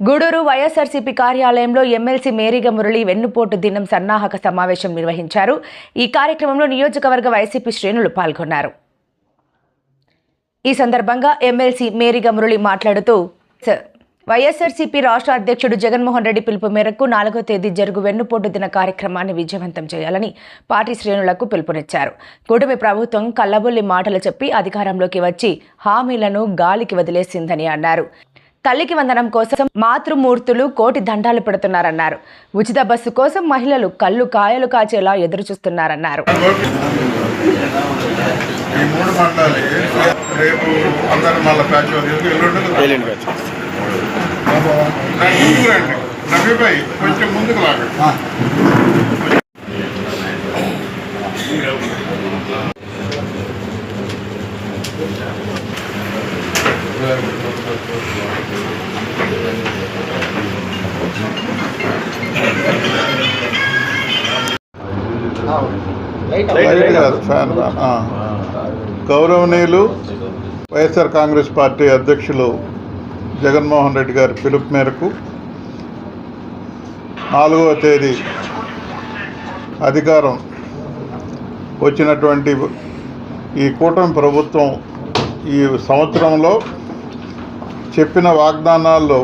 గూడూరు వైఎస్ఆర్సీపీ కార్యాలయంలో ఎమ్మెల్సీ మేరీగ మురళి వెన్నుపోటు దినం సన్నాహక సమావేశం నిర్వహించారు. ఈ కార్యక్రమంలో నియోజకవర్గ వైసీపీ శ్రేణులు పాల్గొన్నారు. ఈ సందర్భంగా ఎమ్మెల్సీ మేరీగ మురళి మాట్లాడుతూ వైఎస్ఆర్సీపీ రాష్ట్ర అధ్యక్షుడు జగన్మోహన్ రెడ్డి పిలుపు మేరకు నాలుగో తేదీ జరుగు వెన్నుపోటు దిన కార్యక్రమాన్ని విజయవంతం చేయాలని పార్టీ శ్రేణులకు పిలుపునిచ్చారు. కూటమి ప్రభుత్వం కల్లబొల్లి మాటలు చెప్పి అధికారంలోకి వచ్చి హామీలను గాలికి వదిలేసిందని అన్నారు. తల్లికి వందనం కోసం మాతృమూర్తులు కోటి దండాలు పెడుతున్నారన్నారు ఉచిత బస్సు కోసం మహిళలు కళ్ళు కాయలు కాచేలా ఎదురు చూస్తున్నారన్నారు ఈ మూడు మండలాలు రేపు అందరు మళ్ళీ ప్యాచ్ ఎందుకు ఎల్లుండి కదా? నా ముందుకు రండి నబీబాయ్ కొంచెం ముందుకు లాగండి లైట్ కాదు, ఫ్యాన్ ఫ్యాన్. ఆ. గౌరవనీయులు వైఎస్ఆర్ కాంగ్రెస్ పార్టీ అధ్యక్షులు జగన్మోహన్ రెడ్డి గారి పిలుపు మేరకు నాలుగవ తేదీ అధికారం వచ్చినటువంటి ఈ కూటమి ప్రభుత్వం ఈ సంవత్సరంలో చెప్పిన వాగ్దానాల్లో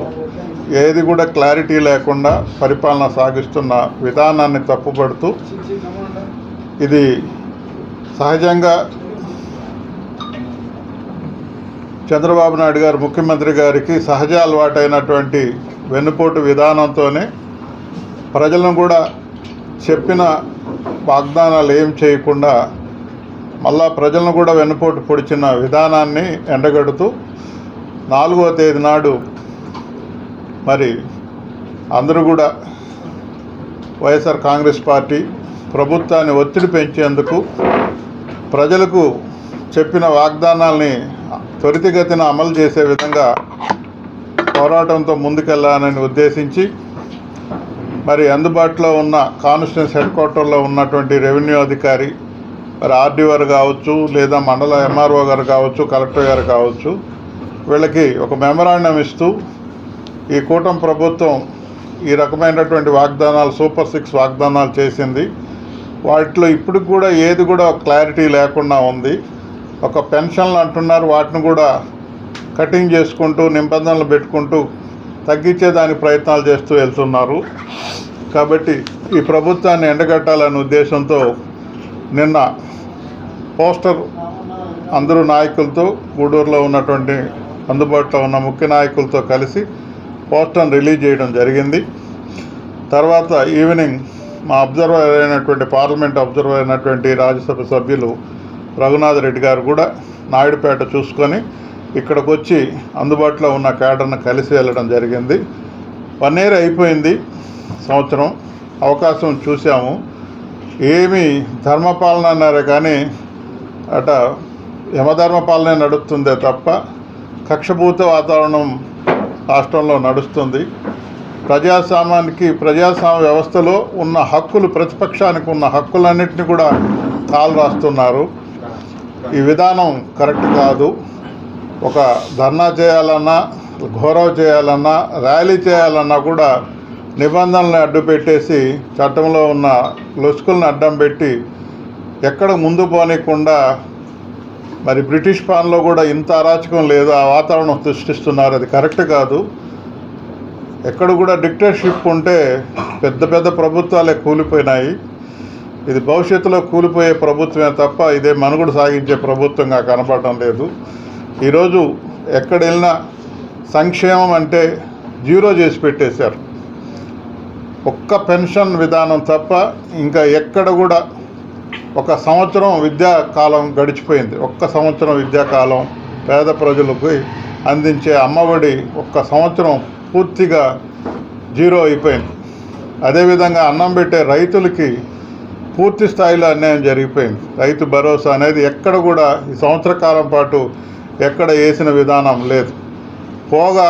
ఏది కూడా క్లారిటీ లేకుండా పరిపాలన సాగిస్తున్న విధానాన్ని తప్పుపడుతూ ఇది సహజంగా చంద్రబాబు నాయుడు గారు ముఖ్యమంత్రి గారికి సహజ అలవాటైనటువంటి వెన్నుపోటు విధానంతోనే ప్రజలను కూడా చెప్పిన వాగ్దానాలు ఏం చేయకుండా మళ్ళా ప్రజలను కూడా వెన్నుపోటు పొడిచిన విధానాన్ని ఎండగడుతూ నాలుగవ తేదీ నాడు మరి అందరూ కూడా వైఎస్ఆర్ కాంగ్రెస్ పార్టీ ప్రభుత్వాన్ని ఒత్తిడి పెంచేందుకు ప్రజలకు చెప్పిన వాగ్దానాల్ని త్వరితగతిన అమలు చేసే విధంగా పోరాటంతో ముందుకెళ్ళాలని ఉద్దేశించి మరి అందుబాటులో ఉన్న కాన్స్టిట్యూన్స్ హెడ్ క్వార్టర్లో ఉన్నటువంటి రెవెన్యూ అధికారి మరి ఆర్డీఓ కావచ్చు లేదా మండల ఎంఆర్ఓ గారు కావచ్చు కలెక్టర్ గారు కావచ్చు వీళ్ళకి ఒక మెమరాండం ఇస్తూ ఈ కూటమి ప్రభుత్వం ఈ రకమైనటువంటి వాగ్దానాలు సూపర్ సిక్స్ వాగ్దానాలు చేసింది. వాటిలో ఇప్పుడు కూడా ఏది కూడా క్లారిటీ లేకుండా ఉంది. ఒక పెన్షన్లు అంటున్నారు వాటిని కూడా కటింగ్ చేసుకుంటూ నిబంధనలు పెట్టుకుంటూ తగ్గించేదానికి ప్రయత్నాలు చేస్తూ వెళ్తున్నారు. కాబట్టి ఈ ప్రభుత్వాన్ని ఎండగట్టాలనే ఉద్దేశంతో నిన్న పోస్టర్ అందరూ నాయకులతో గూడూరులో ఉన్నటువంటి అందుబాటులో ఉన్న ముఖ్య నాయకులతో కలిసి పోస్టర్ని రిలీజ్ చేయడం జరిగింది. తర్వాత ఈవినింగ్ మా అబ్జర్వర్ అయినటువంటి పార్లమెంట్ అబ్జర్వర్ అయినటువంటి రాజ్యసభ సభ్యులు రఘునాథ్ రెడ్డి గారు కూడా నాయుడుపేట చూసుకొని ఇక్కడికి వచ్చి అందుబాటులో ఉన్న కేడర్ను కలిసి వెళ్ళడం జరిగింది. వన్ ఇయర్ అయిపోయింది సంవత్సరం. అవకాశం చూసాము ఏమి ధర్మపాలన అన్నారే కానీ అట యమధర్మ పాలనే నడుస్తుందే తప్ప కక్షభూత వాతావరణం రాష్ట్రంలో నడుస్తుంది. ప్రజాస్వామ్యానికి ప్రజాస్వామ్య వ్యవస్థలో ఉన్న హక్కులు ప్రతిపక్షానికి ఉన్న హక్కులన్నింటినీ కూడా కాలు రాస్తున్నారు. ఈ విధానం కరెక్ట్ కాదు. ఒక ధర్నా చేయాలన్నా గౌరవ చేయాలన్నా ర్యాలీ చేయాలన్నా కూడా నిబంధనల్ని అడ్డు పెట్టేసి చట్టంలో ఉన్న లొసుకులను అడ్డం పెట్టి ఎక్కడ ముందు పోనీయకుండా మరి బ్రిటిష్ పాలనలో కూడా ఇంత అరాచకం లేదు ఆ వాతావరణం సృష్టిస్తున్నారు అది కరెక్ట్ కాదు. ఎక్కడ కూడా డిక్టేటర్షిప్ ఉంటే పెద్ద పెద్ద ప్రభుత్వాలే కూలిపోయినాయి. ఇది భవిష్యత్తులో కూలిపోయే ప్రభుత్వమే తప్ప ఇదే మనుగడ సాగించే ప్రభుత్వంగా కనపడటం లేదు. ఈరోజు ఎక్కడ వెళ్ళినా సంక్షేమం అంటే జీరో చేసి పెట్టేశారు. ఒక్క పెన్షన్ విధానం తప్ప ఇంకా ఎక్కడ కూడా ఒక సంవత్సరం విద్యా కాలం గడిచిపోయింది. ఒక్క సంవత్సరం విద్యాకాలం పేద ప్రజలకు అందించే అమ్మఒడి ఒక్క సంవత్సరం పూర్తిగా జీరో అయిపోయింది. అదేవిధంగా అన్నం పెట్టే రైతులకి పూర్తి స్థాయిలో అన్యాయం జరిగిపోయింది. రైతు భరోసా అనేది ఎక్కడ కూడా ఈ సంవత్సర కాలం పాటు ఎక్కడ వేసిన విధానం లేదు. పోగా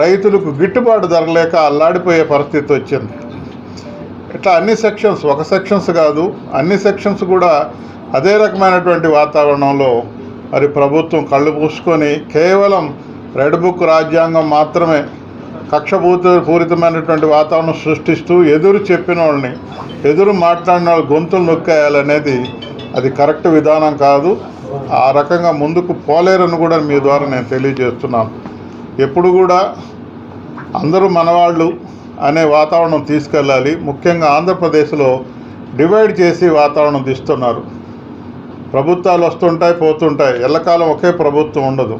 రైతులకు గిట్టుబాటు ధర లేక అల్లాడిపోయే పరిస్థితి వచ్చింది. ఇట్లా అన్ని సెక్షన్స్ ఒక సెక్షన్స్ కాదు అన్ని సెక్షన్స్ కూడా అదే రకమైనటువంటి వాతావరణంలో మరి ప్రభుత్వం కళ్ళు పూసుకొని కేవలం రెడ్ బుక్ రాజ్యాంగం మాత్రమే కక్షపూత పూరితమైనటువంటి వాతావరణం సృష్టిస్తూ ఎదురు చెప్పిన వాళ్ళని ఎదురు మాట్లాడిన వాళ్ళు గొంతులు నొక్కేయాలనేది అది కరెక్ట్ విధానం కాదు. ఆ రకంగా ముందుకు పోలేరని కూడా మీ ద్వారా నేను తెలియజేస్తున్నాను. ఎప్పుడు కూడా అందరూ మనవాళ్ళు అనే వాతావరణం తీసుకెళ్ళాలి. ముఖ్యంగా ఆంధ్రప్రదేశ్లో డివైడ్ చేసి వాతావరణం తీస్తున్నారు ప్రభుత్వాలు వస్తుంటాయి పోతుంటాయి. ఎల్లకాలం ఒకే ప్రభుత్వం ఉండదు.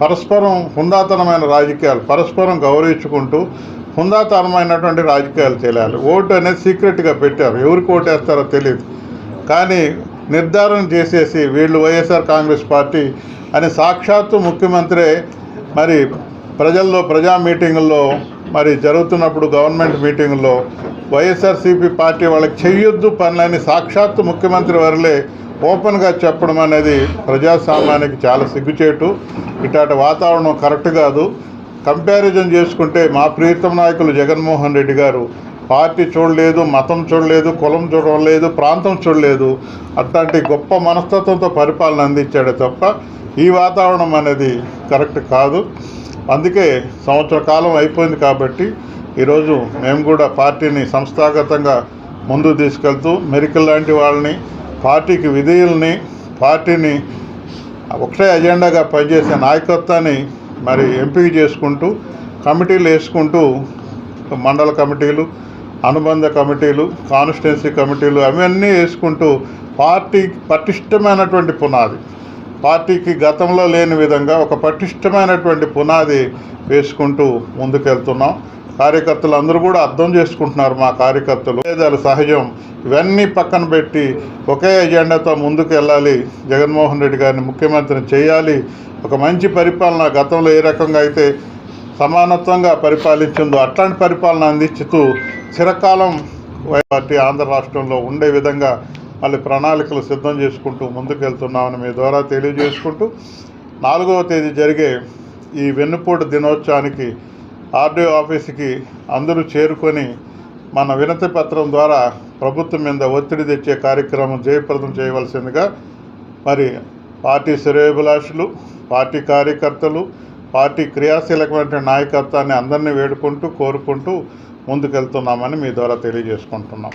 పరస్పరం హుందాతనమైన రాజకీయాలు పరస్పరం గౌరవించుకుంటూ హుందాతనమైనటువంటి రాజకీయాలు చేయాలి ఓటు అనేది సీక్రెట్గా పెట్టారు. ఎవరికి ఓటు వేస్తారో తెలియదు కానీ నిర్ధారణ చేసేసి వీళ్ళు వైఎస్ఆర్ కాంగ్రెస్ పార్టీ అని సాక్షాత్తు ముఖ్యమంత్రి మరి ప్రజల్లో ప్రజా మీటింగుల్లో మరి జరుగుతున్నప్పుడు గవర్నమెంట్ మీటింగ్లో వైఎస్ఆర్సీపీ పార్టీ వాళ్ళకి చెయ్యొద్దు పనులని సాక్షాత్తు ముఖ్యమంత్రి వారిలే ఓపెన్గా చెప్పడం అనేది ప్రజాస్వామ్యానికి చాలా సిగ్గుచేటు. ఇటాటి వాతావరణం కరెక్ట్ కాదు. కంపారిజన్ చేసుకుంటే మా ప్రీతం నాయకులు జగన్మోహన్ రెడ్డి గారు పార్టీ చూడలేదు మతం చూడలేదు కులం చూడలేదు ప్రాంతం చూడలేదు. అట్లాంటి గొప్ప మనస్తత్వంతో పరిపాలన అందించాడే తప్ప ఈ వాతావరణం అనేది కరెక్ట్ కాదు. అందుకే సంవత్సర కాలం అయిపోయింది కాబట్టి ఈరోజు మేము కూడా పార్టీని సంస్థాగతంగా ముందుకు తీసుకెళ్తూ మెరికల్ లాంటి వాళ్ళని పార్టీకి విధేయుల్ని పార్టీని ఒకటే అజెండాగా పనిచేసే నాయకత్వాన్ని మరి ఎంపిక చేసుకుంటూ కమిటీలు వేసుకుంటూ మండల కమిటీలు అనుబంధ కమిటీలు కాన్స్టిట్యున్సీ కమిటీలు అవన్నీ వేసుకుంటూ పార్టీ పటిష్టమైనటువంటి పునాది. పార్టీకి గతంలో లేని విధంగా ఒక పటిష్టమైనటువంటి పునాది వేసుకుంటూ ముందుకెళ్తున్నాం. కార్యకర్తలు అందరూ కూడా అర్థం చేసుకుంటున్నారు మా కార్యకర్తలు. భేదాలు సహజం. ఇవన్నీ పక్కన పెట్టి ఒకే ఎజెండాతో ముందుకు వెళ్ళాలి జగన్మోహన్ రెడ్డి గారిని ముఖ్యమంత్రిని చేయాలి. ఒక మంచి పరిపాలన గతంలో ఏ రకంగా అయితే సమానత్వంగా పరిపాలించిందో అట్లాంటి పరిపాలన అందించుతూ చిరకాలం వై పార్టీ ఆంధ్ర రాష్ట్రంలో ఉండే విధంగా మళ్ళీ ప్రణాళికలు సిద్ధం చేసుకుంటూ ముందుకెళ్తున్నామని మీ ద్వారా తెలియజేసుకుంటూ నాలుగవ తేదీ జరిగే ఈ వెన్నుపోటు దినోత్సవానికి ఆర్డీఓ ఆఫీస్కి అందరూ చేరుకొని మన వినతి పత్రం ద్వారా ప్రభుత్వం మీద ఒత్తిడి తెచ్చే కార్యక్రమం జయప్రదం చేయవలసిందిగా మరి పార్టీ శ్రేయభిలాషులు పార్టీ కార్యకర్తలు పార్టీ క్రియాశీలకమైన నాయకత్వాన్ని అందరినీ వేడుకుంటూ కోరుకుంటూ ముందుకెళ్తున్నామని మీ ద్వారా తెలియజేసుకుంటున్నాం.